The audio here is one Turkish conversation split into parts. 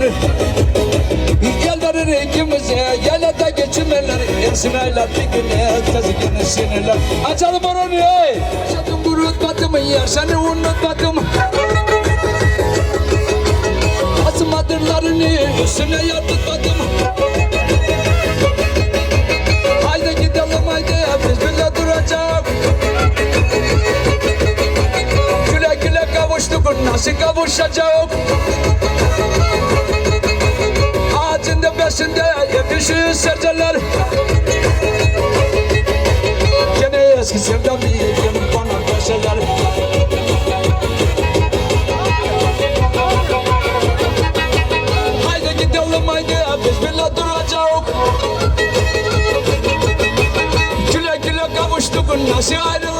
geçirmeler Yerlerin ikimize yelada geçirmeler Esmeler bir güne tezgini sinirler. Açalım onu ey Yaşadım unutmadım yer seni unutmadım Asmadırlarını üstüne yatırmadım Haydi gidelim haydi biz bile duracağım Güle güle kavuştuk nasıl kavuşacak tepesinde yetişir serçeler. Gene eski sevdam yiyelim bana köşeler Haydi gidelim haydi biz bile duracak Güle güle kavuştuk nasıl ayrılacak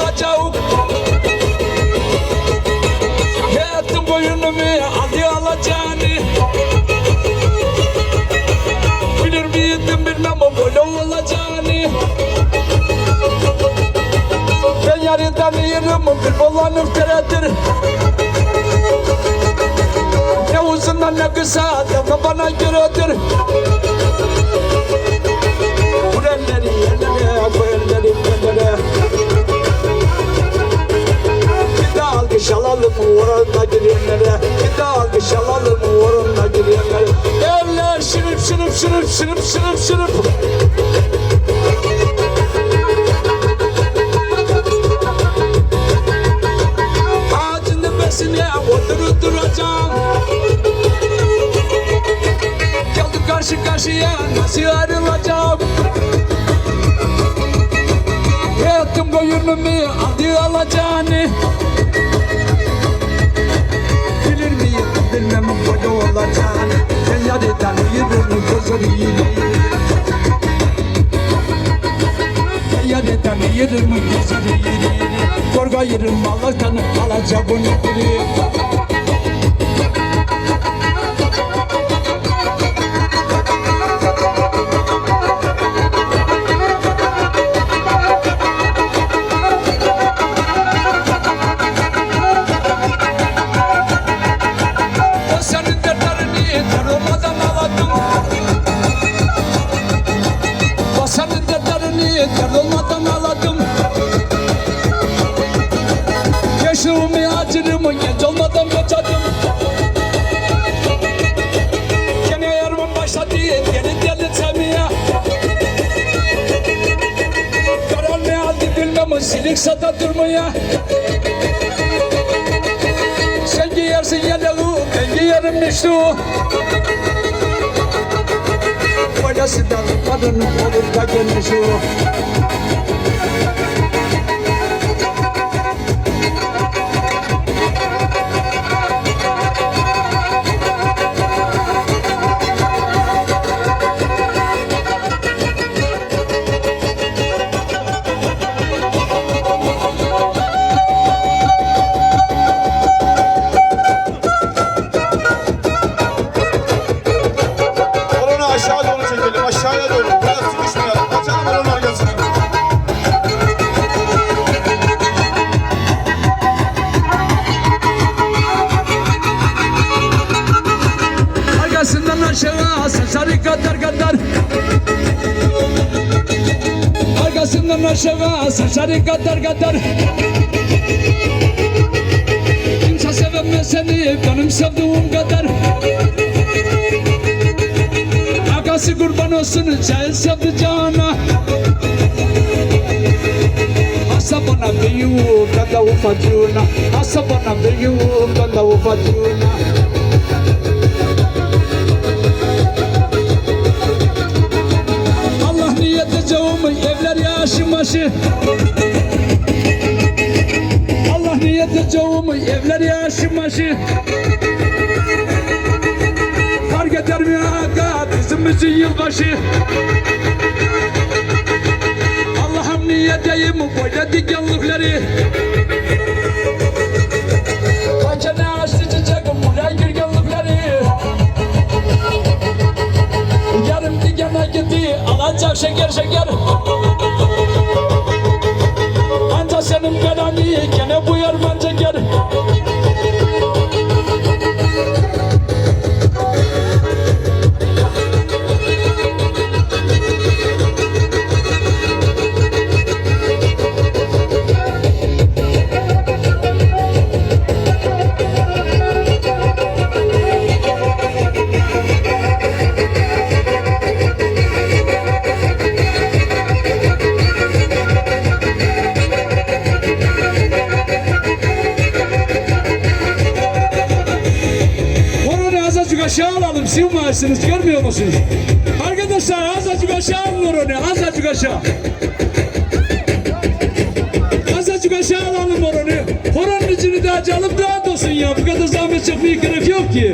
göredir. Bu elleri yerlere bu elleri yerlere Bir de alkış alalım oranda girenlere Bir de alkış alalım oranda girenlere Eller şırıp şırıp şırıp şırıp şırıp şırıp Yürürüm gözlerini Korga yürürüm Allah'tan alacak bunu bilmem silik sata durmaya. Sen giyersin yeleği, ben giyerim mişluğu Koyasından kadın olur da gelmiş o yaşava saçların kadar kadar Kimse sevemez seni benim sevdiğim kadar Akası kurban olsun sen sevdi cana Asabana biyu kanda ufacuna Asabana biyu kanda ufacuna bizi. Allah niyetir çoğumu evleri aşınmaşı. Fark eder mi aga dizimizin yılbaşı. Allah'ım niye deyim böyle dikenlikleri. Kaçana açtı çiçek buraya gürgenlikleri. Yarım dikene gitti alacak şeker şeker. Sığmıyorsunuz görmüyor musunuz? Arkadaşlar azıcık aşağı alın onu. Azıcık aşağı. Azıcık aşağı alalım onu. Horonun içini de açalım rahat olsun ya. Bu kadar zahmet çekmeye gerek yok ki.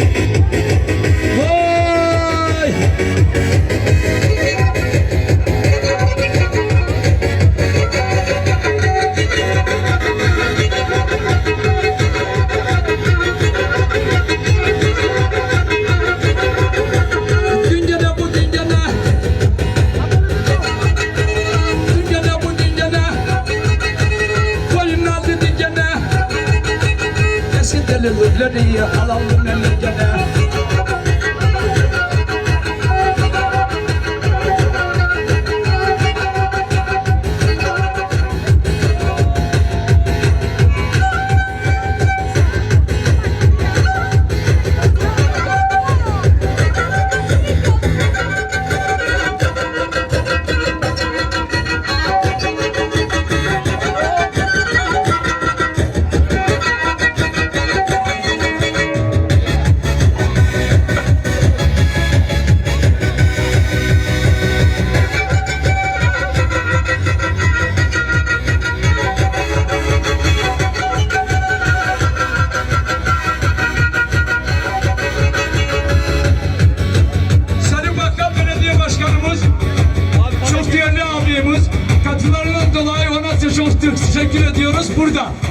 감사합니다.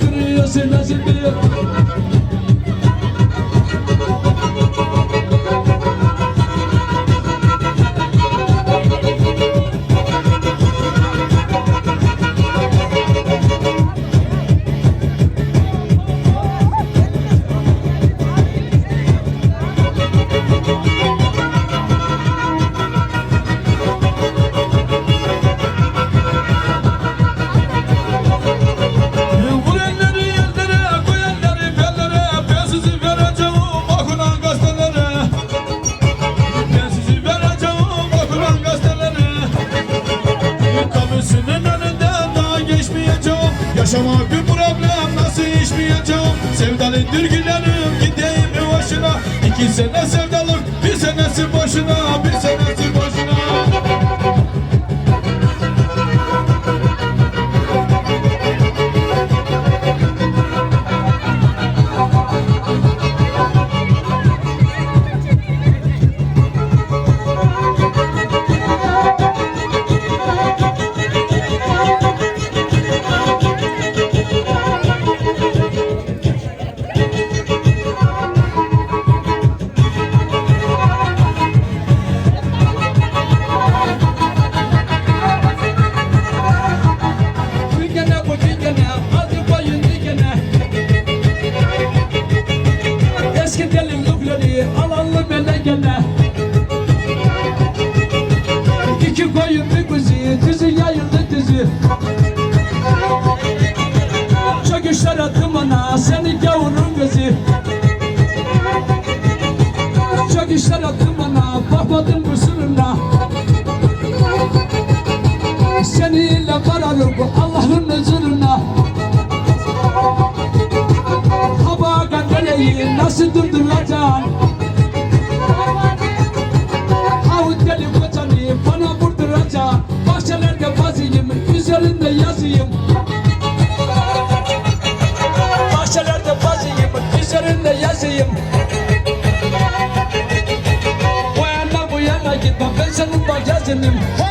kırıyor, seni nasip diyor. Sevdalı dürgülerim gideyim başına. İki sene sevdalık bir senesi boşuna Bir senesi İki koyun bir kuzu, dizi yayıldı dizi. Çöküşler attım bana, seni gavurun gözü. Çöküşler attım bana, bakmadım kusuruna. Seninle vararım Allah'ın huzuruna Hava gandeleyi nasıl durduracaksın? Senin bak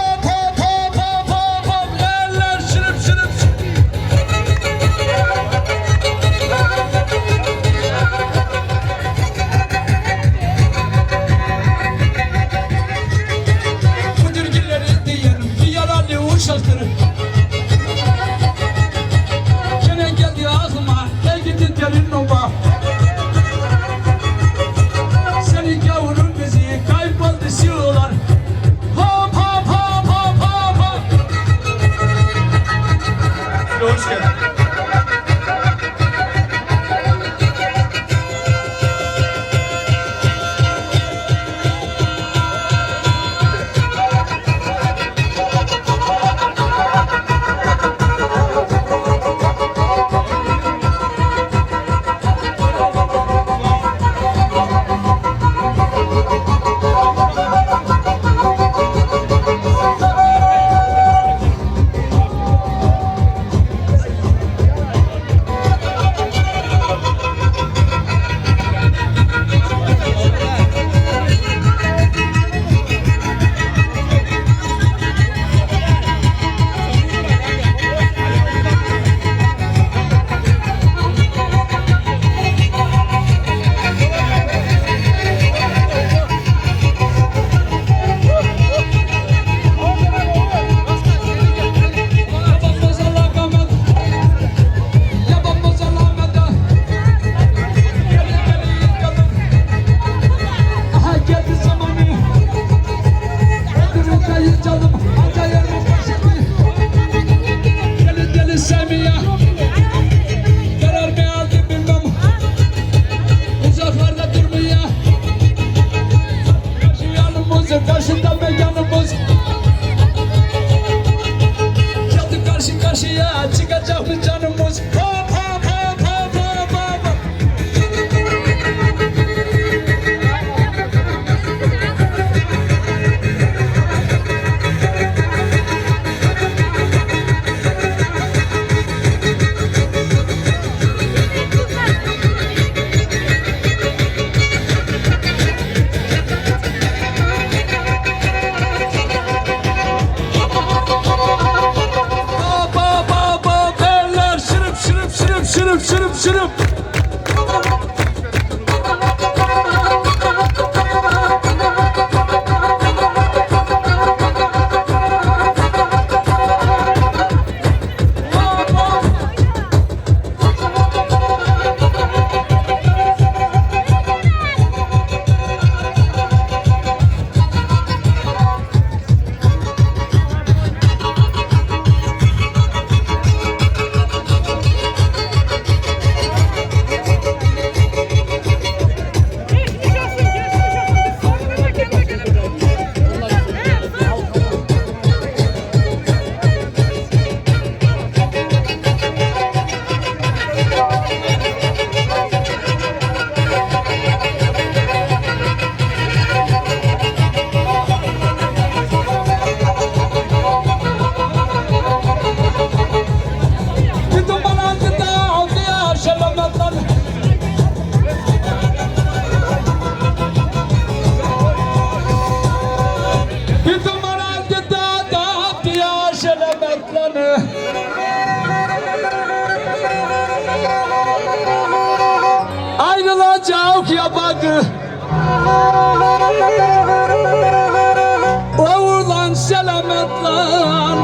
Oğlan selamet lan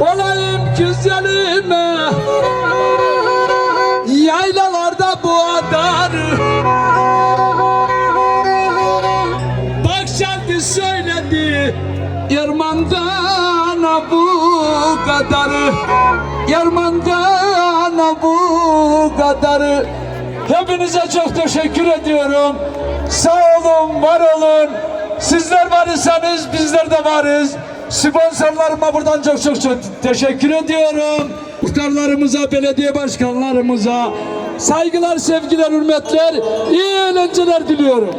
Olayım güzelime. Yaylalarda bu adar Bak şarkı söyledi Yermandan Hepinize çok teşekkür ediyorum. Sağ olun, var olun. Sizler varırsanız bizler de varız. Sponsorlarıma buradan çok çok çok teşekkür ediyorum. Muhtarlarımıza, belediye başkanlarımıza Saygılar, sevgiler, hürmetler İyi eğlenceler diliyorum